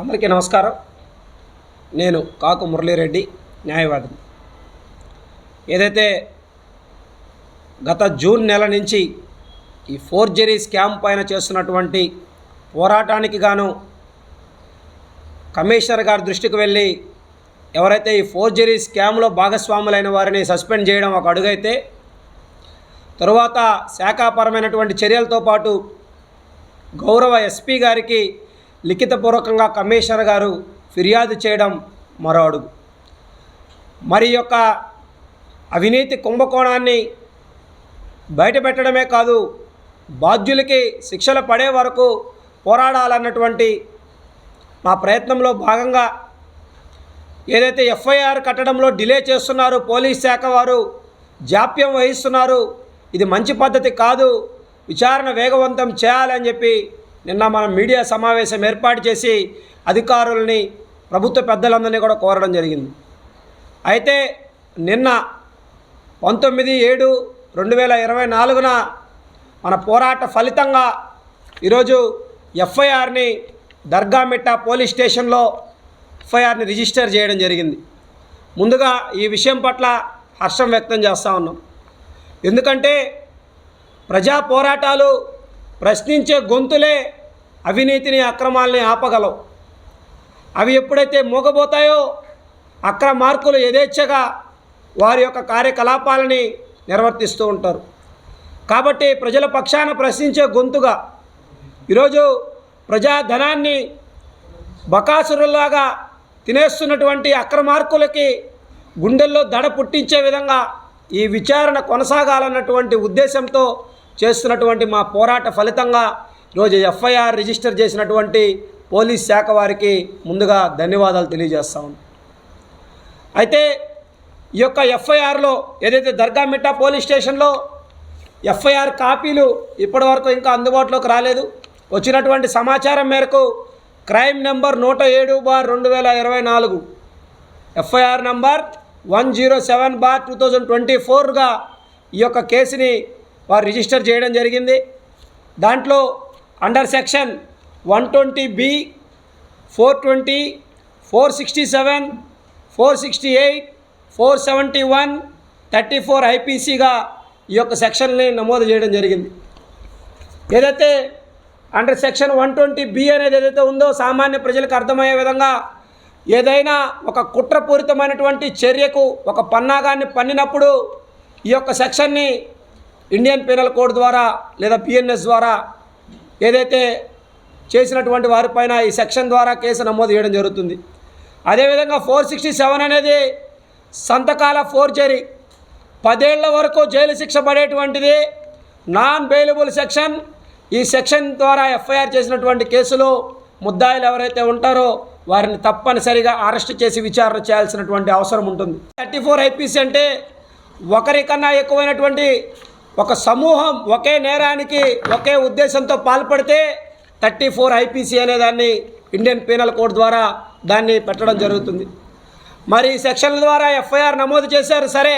అందరికీ నమస్కారం. నేను కాకు మురళీరెడ్డి న్యాయవాదిని. ఏదైతే గత జూన్ నెల నుంచి ఈ ఫోర్జరీ స్కామ్ పైన చేస్తున్నటువంటి పోరాటానికి గాను కమిషనర్ గారి దృష్టికి వెళ్ళి ఎవరైతే ఈ ఫోర్జరీ స్కామ్లో భాగస్వాములైన వారిని సస్పెండ్ చేయడం ఒక అడుగైతే తరువాత శాఖాపరమైనటువంటి చర్యలతో పాటు గౌరవ ఎస్పీ గారికి లిఖితపూర్వకంగా కమిషనర్ గారు ఫిర్యాదు చేయడం మరో అడుగు మరి యొక్క అవినీతి కుంభకోణాన్ని బయటపెట్టడమే కాదు బాధ్యులకి శిక్షలు పడే వరకు పోరాడాలన్నటువంటి మా ప్రయత్నంలో భాగంగా ఏదైతే ఎఫ్ఐఆర్ కట్టడంలో డిలే చేస్తున్నారు పోలీస్ శాఖ వారు జాప్యం వహిస్తున్నారు ఇది మంచి పద్ధతి కాదు విచారణ వేగవంతం చేయాలని చెప్పి నిన్న మనం మీడియా సమావేశం ఏర్పాటు చేసి అధికారులని ప్రభుత్వ పెద్దలందరినీ కూడా కోరడం జరిగింది. అయితే నిన్న పంతొమ్మిది ఏడు రెండు వేల ఇరవై నాలుగున మన పోరాట ఫలితంగా ఈరోజు ఎఫ్ఐఆర్ని దర్గామిట్ట పోలీస్ స్టేషన్లో ఎఫ్ఐఆర్ని రిజిస్టర్ చేయడం జరిగింది. ముందుగా ఈ విషయం పట్ల హర్షం వ్యక్తం చేస్తూ ఉన్నాం. ఎందుకంటే ప్రజా పోరాటాలు ప్రశ్నించే గొంతులే అవినీతిని అక్రమాలని ఆపగలవు. అవి ఎప్పుడైతే మూగబోతాయో అక్రమార్కులు యథేచ్ఛగా వారి యొక్క కార్యకలాపాలని నిర్వర్తిస్తూ ఉంటారు. కాబట్టి ప్రజల పక్షాన ప్రశ్నించే గొంతుగా ఈరోజు ప్రజాధనాన్ని బకాసురులాగా తినేస్తున్నటువంటి అక్రమార్కులకి గుండెల్లో దడ పుట్టించే విధంగా ఈ విచారణ కొనసాగాలన్నటువంటి ఉద్దేశంతో చేస్తున్నటువంటి మా పోరాట ఫలితంగా ఈరోజు ఎఫ్ఐఆర్ రిజిస్టర్ చేసినటువంటి పోలీస్ శాఖ వారికి ముందుగా ధన్యవాదాలు తెలియజేస్తా అయితే ఈ యొక్క ఎఫ్ఐఆర్లో ఏదైతే దర్గామిట్టా పోలీస్ స్టేషన్లో ఎఫ్ఐఆర్ కాపీలు ఇప్పటివరకు ఇంకా అందుబాటులోకి రాలేదు వచ్చినటువంటి సమాచారం మేరకు క్రైమ్ నెంబర్ నూట ఏడు బార్ రెండు వేల ఇరవై నాలుగు FIR number one zero seven bar two thousand twenty ఫోర్గా ఈ యొక్క కేసుని వారు రిజిస్టర్ చేయడం జరిగింది. దాంట్లో under section one twenty B four twenty four sixty seven four sixty eight four seventy one thirty four ఐపీసీగా ఈ యొక్క సెక్షన్ని నమోదు చేయడం జరిగింది. ఏదైతే under section one twenty B అనేది ఏదైతే ఉందో సామాన్య ప్రజలకు అర్థమయ్యే విధంగా ఏదైనా ఒక కుట్రపూరితమైనటువంటి చర్యకు ఒక పన్నాగాన్ని పన్నినప్పుడు ఈ యొక్క సెక్షన్ని ఇండియన్ పీనల్ కోడ్ ద్వారా లేదా పిఎన్ఎస్ ద్వారా ఏదైతే చేసినటువంటి వారిపైన ఈ సెక్షన్ ద్వారా కేసు నమోదు చేయడం జరుగుతుంది. అదేవిధంగా ఫోర్ సిక్స్టీ సెవెన్ అనేది సంతకాల ఫోర్జరీ. పదేళ్ళ వరకు జైలు శిక్ష పడేటువంటిది నాన్ బెయిలబుల్ సెక్షన్. ఈ సెక్షన్ ద్వారా ఎఫ్ఐఆర్ చేసినటువంటి కేసులు ముద్దాయిలు ఎవరైతే ఉంటారో వారిని తప్పనిసరిగా అరెస్ట్ చేసి విచారణ చేయాల్సినటువంటి అవసరం ఉంటుంది. థర్టీ ఫోర్ ఐపీసీ అంటే ఒకరికన్నా ఎక్కువైనటువంటి ఒక సమూహం ఒకే నేరానికి ఒకే ఉద్దేశంతో పాల్పడితే థర్టీ ఫోర్ ఐపీసీ అనే దాన్ని ఇండియన్ పీనల్ కోడ్ ద్వారా దాన్ని పెట్టడం జరుగుతుంది. మరి ఈ సెక్షన్ల ద్వారా ఎఫ్ఐఆర్ నమోదు చేశారు సరే.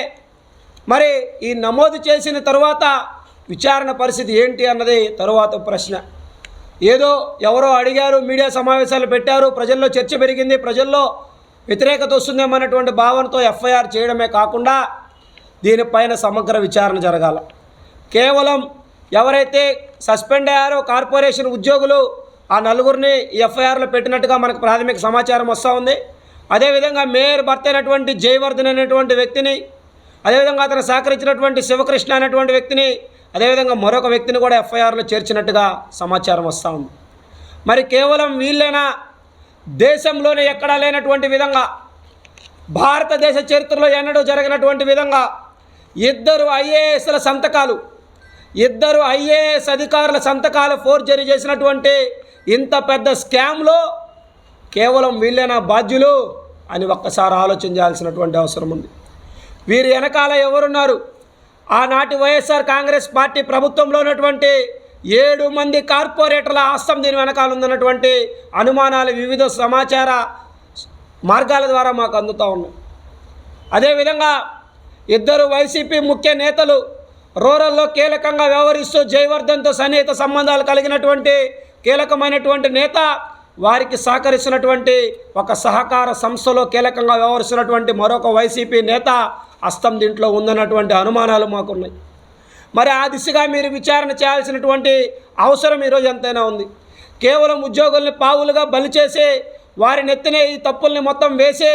మరి ఈ నమోదు చేసిన తరువాత విచారణ పరిస్థితి ఏంటి అన్నది తరువాత ప్రశ్న. ఏదో ఎవరో అడిగారు మీడియా సమావేశాలు పెట్టారు ప్రజల్లో చర్చ పెరిగింది ప్రజల్లో వ్యతిరేకత వస్తుందేమన్నటువంటి భావనతో ఎఫ్ఐఆర్ చేయడమే కాకుండా దీనిపైన సమగ్ర విచారణ జరగాలి. కేవలం ఎవరైతే సస్పెండ్ అయ్యారో కార్పొరేషన్ ఉద్యోగులు ఆ నలుగురిని ఎఫ్ఐఆర్లో పెట్టినట్టుగా మనకు ప్రాథమిక సమాచారం వస్తూ ఉంది. అదేవిధంగా మేయర్ భర్త అయినటువంటి జయవర్ధన్ అనేటువంటి వ్యక్తిని అదేవిధంగా అతను సహకరించినటువంటి శివకృష్ణ అనేటువంటి వ్యక్తిని అదేవిధంగా మరొక వ్యక్తిని కూడా ఎఫ్ఐఆర్లో చేర్చినట్టుగా సమాచారం వస్తూ ఉంది. మరి కేవలం వీళ్ళైనా? దేశంలోనే ఎక్కడా లేనటువంటి విధంగా భారతదేశ చరిత్రలో ఎన్నడూ జరిగినటువంటి విధంగా ఇద్దరు ఐఏఎస్ల సంతకాలు ఇద్దరు ఐఏఎస్ అధికారుల సంతకాలు ఫోర్జరీ చేసినటువంటి ఇంత పెద్ద స్కామ్లో కేవలం వీళ్ళేనా బాధ్యులు అని ఒక్కసారి ఆలోచన చేయాల్సినటువంటి అవసరం ఉంది. వీరి వెనకాల ఎవరున్నారు? ఆనాటి వైఎస్ఆర్ కాంగ్రెస్ పార్టీ ప్రభుత్వంలో ఉన్నటువంటి ఏడు మంది కార్పొరేటర్ల ఆస్తం దీని వెనకాల ఉందన్నటువంటి అనుమానాలు వివిధ సమాచార మార్గాల ద్వారా మాకు అందుతూ ఉన్నాయి. అదేవిధంగా ఇద్దరు వైసీపీ ముఖ్య నేతలు రూరల్లో కీలకంగా వ్యవహరిస్తూ జయవర్ధన్తో సన్నిహిత సంబంధాలు కలిగినటువంటి కీలకమైనటువంటి నేత వారికి సహకరిస్తున్నటువంటి ఒక సహకార సంస్థలో కీలకంగా వ్యవహరిస్తున్నటువంటి మరొక వైసీపీ నేత హస్తం దీంట్లో ఉందన్నటువంటి అనుమానాలు మాకున్నాయి. మరి ఆ దిశగా మీరు విచారణ చేయాల్సినటువంటి అవసరం ఈరోజు ఎంతైనా ఉంది. కేవలం ఉద్యోగుల్ని పావులుగా బలి చేసి వారి నెత్తిన ఈ తప్పుల్ని మొత్తం వేసి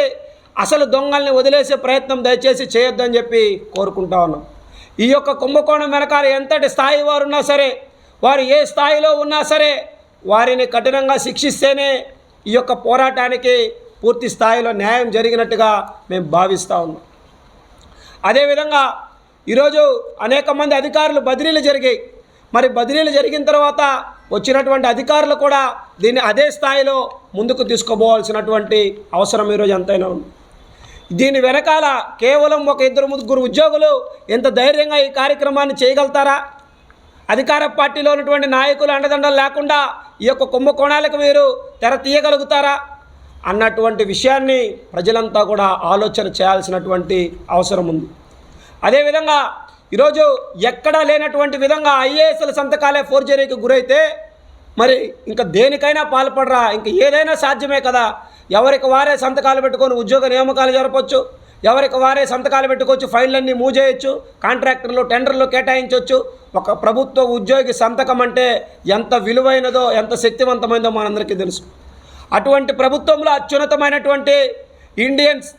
అసలు దొంగల్ని వదిలేసే ప్రయత్నం దయచేసి చేయొద్దని చెప్పి కోరుకుంటా ఉన్నాం. ఈ యొక్క కుంభకోణం వెనకాల ఎంతటి స్థాయి వారు ఉన్నా సరే వారు ఏ స్థాయిలో ఉన్నా సరే వారిని కఠినంగా శిక్షిస్తేనే ఈ యొక్క పోరాటానికి పూర్తి స్థాయిలో న్యాయం జరిగినట్టుగా మేము భావిస్తూ ఉన్నాం. అదేవిధంగా ఈరోజు అనేక మంది అధికారులు బదిలీలు జరిగాయి. మరి బదిలీలు జరిగిన తర్వాత వచ్చినటువంటి అధికారులు కూడా దీన్ని అదే స్థాయిలో ముందుకు తీసుకుపోవాల్సినటువంటి అవసరం ఈరోజు ఎంతైనా ఉంది. దీని వెనకాల కేవలం ఒక ఇద్దరు ముగ్గురు ఉద్యోగులు ఎంత ధైర్యంగా ఈ కార్యక్రమాన్ని చేయగలుగుతారా? అధికార పార్టీలో ఉన్నటువంటి నాయకులు అండదండలు లేకుండా ఈ యొక్క కుంభకోణాలకు వీరు తెర తీయగలుగుతారా? అన్నటువంటి విషయాన్ని ప్రజలంతా కూడా ఆలోచన చేయాల్సినటువంటి అవసరం ఉంది. అదేవిధంగా ఈరోజు ఎక్కడా లేనటువంటి విధంగా ఐఏఎస్ల సంతకాలే ఫోర్జరీకి గురైతే మరి ఇంకా దేనికైనా పాల్పడరా? ఇంకా ఏదైనా సాధ్యమే కదా? ఎవరికి వారే సంతకాలు పెట్టుకొని ఉద్యోగ నియామకాలు జరపచ్చు ఎవరికి వారే సంతకాలు పెట్టుకోవచ్చు ఫైళ్ళన్నీ మూవ్ చేయొచ్చు కాంట్రాక్టర్లు టెండర్లు కేటాయించవచ్చు ఒక ప్రభుత్వ ఉద్యోగి సంతకం అంటే ఎంత విలువైనదో ఎంత శక్తివంతమైనదో మనందరికీ తెలుసు. అటువంటి ప్రభుత్వంలో అత్యున్నతమైనటువంటి ఇండియన్స్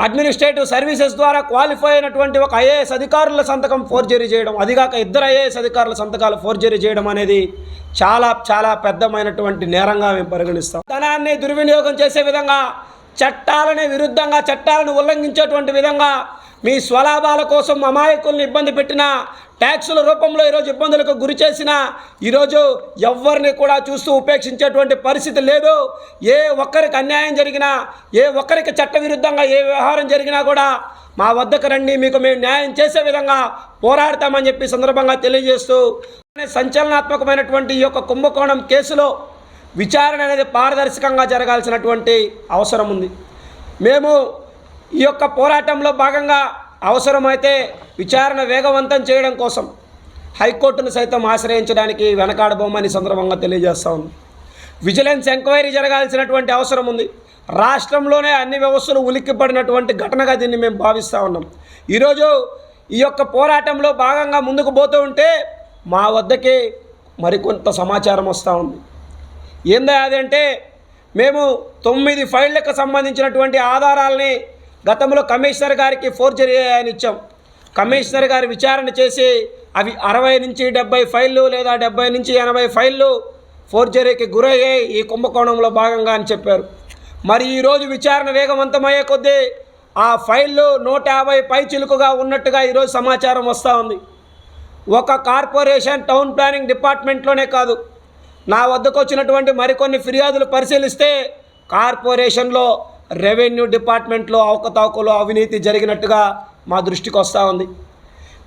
అడ్మినిస్ట్రేటివ్ సర్వీసెస్ ద్వారా క్వాలిఫై అయినటువంటి ఒక ఐఏఎస్ అధికారుల సంతకం ఫోర్జరీ చేయడం అదిగాక ఇద్దరు ఐఏఎస్ అధికారుల సంతకాలు ఫోర్జరీ చేయడం అనేది చాలా చాలా పెద్దమైనటువంటి నేరంగా మేము పరిగణిస్తాం. ధనాన్ని దుర్వినియోగం చేసే విధంగా చట్టాలని విరుద్ధంగా చట్టాలను ఉల్లంఘించేటువంటి విధంగా మీ స్వలాభాల కోసం అమాయకుల్ని ఇబ్బంది పెట్టిన ట్యాక్సుల రూపంలో ఈరోజు ఇబ్బందులకు గురి చేసిన ఈరోజు ఎవరిని కూడా చూస్తూ ఉపేక్షించేటువంటి పరిస్థితి లేదు. ఏ ఒక్కరికి అన్యాయం జరిగినా ఏ ఒక్కరికి చట్టవిరుద్ధంగా ఏ వ్యవహారం జరిగినా కూడా మా వద్దకు రండి మీకు మేము న్యాయం చేసే విధంగా పోరాడతామని చెప్పి సందర్భంగా తెలియజేస్తూ సంచలనాత్మకమైనటువంటి ఈ యొక్క కుంభకోణం కేసులో విచారణ అనేది పారదర్శకంగా జరగాల్సినటువంటి అవసరం ఉంది. మేము ఈ యొక్క పోరాటంలో భాగంగా అవసరమైతే విచారణ వేగవంతం చేయడం కోసం హైకోర్టును సైతం ఆశ్రయించడానికి వెనకాడబోమని సందర్భంగా తెలియజేస్తా ఉంది విజిలెన్స్ ఎంక్వైరీ జరగాల్సినటువంటి అవసరం ఉంది. రాష్ట్రంలోనే అన్ని వ్యవస్థలు ఉలిక్కిపడినటువంటి ఘటనగా దీన్ని మేము భావిస్తూ ఉన్నాం. ఈరోజు ఈ యొక్క పోరాటంలో భాగంగా ముందుకు పోతూ ఉంటే మా వద్దకి మరికొంత సమాచారం వస్తూ ఉంది. ఏందా అదంటే మేము తొమ్మిది ఫైళ్ళకు సంబంధించినటువంటి ఆధారాలని గతంలో కమిషనర్ గారికి ఫోర్జరీ అని ఇచ్చాం. కమిషనర్ గారి విచారణ చేసి అవి అరవై నుంచి డెబ్బై ఫైళ్ళు లేదా డెబ్బై నుంచి ఎనభై ఫైళ్ళు ఫోర్జరీకి గురయ్యాయి ఈ కుంభకోణంలో భాగంగా అని చెప్పారు. మరి ఈరోజు విచారణ వేగవంతమయ్యే కొద్దీ ఆ ఫైళ్ళు నూట యాభై పై చిలుకగా ఉన్నట్టుగా ఈరోజు సమాచారం వస్తూ ఉంది. ఒక కార్పొరేషన్ టౌన్ ప్లానింగ్ డిపార్ట్మెంట్లోనే కాదు నా వద్దకు వచ్చినటువంటి మరికొన్ని ఫిర్యాదులు పరిశీలిస్తే కార్పొరేషన్లో రెవెన్యూ డిపార్ట్మెంట్లో అవకతవకలు అవినీతి జరిగినట్టుగా మా దృష్టికి వస్తూ ఉంది.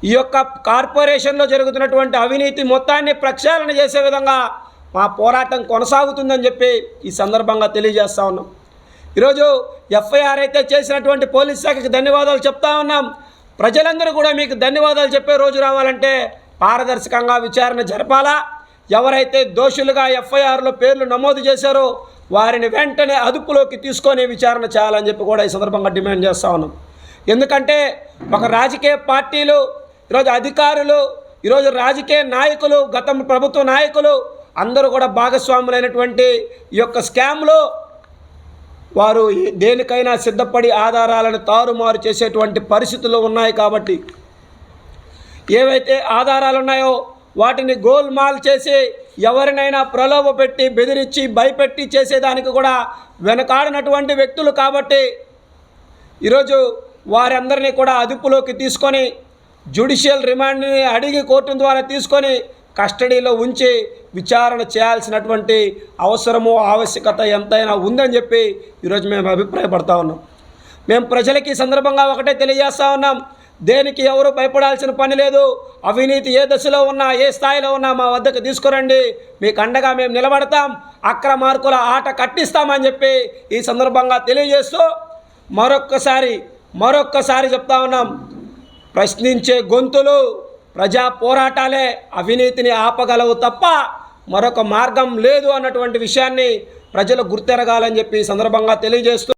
ఈ యొక్క కార్పొరేషన్లో జరుగుతున్నటువంటి అవినీతి మొత్తాన్ని ప్రక్షాళన చేసే విధంగా మా పోరాటం కొనసాగుతుందని చెప్పి ఈ సందర్భంగా తెలియజేస్తా ఉన్నాం. ఈరోజు ఎఫ్ఐఆర్ అయితే చేసినటువంటి పోలీస్ శాఖకి ధన్యవాదాలు చెప్తా ఉన్నాం. ప్రజలందరూ కూడా మీకు ధన్యవాదాలు చెప్పే రోజు రావాలంటే పారదర్శకంగా విచారణ జరపాలా? ఎవరైతే దోషులుగా ఎఫ్ఐఆర్లో పేర్లు నమోదు చేశారో వారిని వెంటనే అదుపులోకి తీసుకొని విచారణ చేయాలని చెప్పి కూడా ఈ సందర్భంగా డిమాండ్ చేస్తా ఉన్నాం. ఎందుకంటే ఒక రాజకీయ పార్టీలు ఈరోజు అధికారులు ఈరోజు రాజకీయ నాయకులు గతం ప్రభుత్వ నాయకులు అందరూ కూడా భాగస్వాములైనటువంటి ఈ యొక్క స్కామ్లో వారు దేనికైనా సిద్ధపడి ఆధారాలను తారుమారు చేసేటువంటి పరిస్థితులు ఉన్నాయి కాబట్టి ఏవైతే ఆధారాలు ఉన్నాయో వాటిని గోల్మాల్ చేసి ఎవరినైనా ప్రలోభ పెట్టి బెదిరించి భయపెట్టి చేసేదానికి కూడా వెనకాడినటువంటి వ్యక్తులు కాబట్టి ఈరోజు వారందరినీ కూడా అదుపులోకి తీసుకొని జ్యుడిషియల్ రిమాండ్ని అడిగి కోర్టు ద్వారా తీసుకొని కస్టడీలో ఉంచి విచారణ చేయాల్సినటువంటి అవసరము ఆవశ్యకత ఎంతైనా ఉందని చెప్పి ఈరోజు మేము అభిప్రాయపడతా ఉన్నాం. మేము ప్రజలకి ఈ సందర్భంగా ఒకటే తెలియజేస్తా ఉన్నాం. దేనికి ఎవరు భయపడాల్సిన పని లేదు? అవినీతి ఏ దశలో ఉన్నా ఏ స్థాయిలో ఉన్నా మా వద్దకు తీసుకురండి. మీకు అండగా మేము నిలబడతాం. అక్రమార్కుల ఆట కట్టిస్తామని చెప్పి ఈ సందర్భంగా తెలియజేస్తూ మరొక్కసారి మరొక్కసారి చెప్తా ఉన్నాం. ప్రశ్నించే గొంతులు ప్రజా పోరాటాలే అవినీతిని ఆపగలవు తప్ప మరొక మార్గం లేదు అన్నటువంటి విషయాన్ని ప్రజలు గుర్తెరగాలని చెప్పి ఈ సందర్భంగా తెలియజేస్తూ